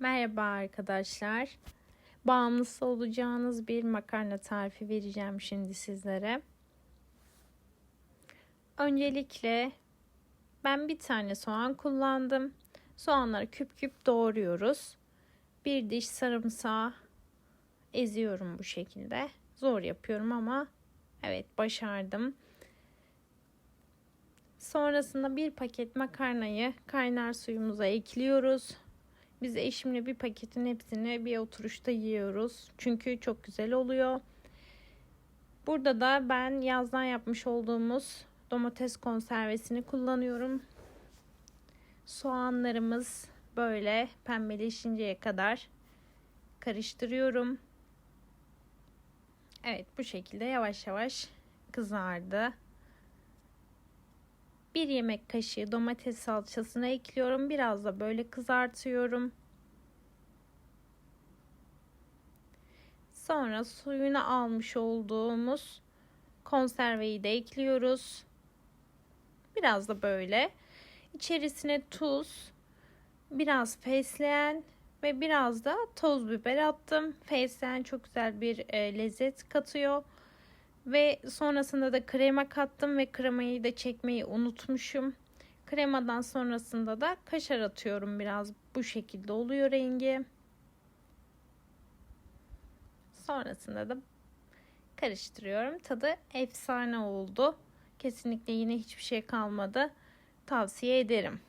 Merhaba arkadaşlar. Bağımlısı olacağınız bir makarna tarifi vereceğim şimdi sizlere. Öncelikle ben bir tane soğan kullandım. Soğanları küp küp doğruyoruz. Bir diş sarımsağı eziyorum bu şekilde. Zor yapıyorum ama evet başardım. Sonrasında bir paket makarnayı kaynar suyumuza ekliyoruz. Biz eşimle bir paketin hepsini bir oturuşta yiyoruz. Çünkü çok güzel oluyor. Burada da ben yazdan yapmış olduğumuz domates konservesini kullanıyorum. Soğanlarımız böyle pembeleşinceye kadar karıştırıyorum. Evet bu şekilde yavaş yavaş kızardı. Bir yemek kaşığı domates salçasını ekliyorum. Biraz da böyle kızartıyorum. Sonra suyunu almış olduğumuz konserveyi de ekliyoruz. Biraz da böyle. İçerisine tuz, biraz fesleğen ve biraz da toz biber attım. Fesleğen çok güzel bir e, lezzet katıyor. Ve sonrasında da krema kattım ve kremayı da çekmeyi unutmuşum. Kremadan sonrasında da kaşar atıyorum biraz. Bu şekilde oluyor rengi. Sonrasında da karıştırıyorum. Tadı efsane oldu. Kesinlikle yine hiçbir şey kalmadı. Tavsiye ederim.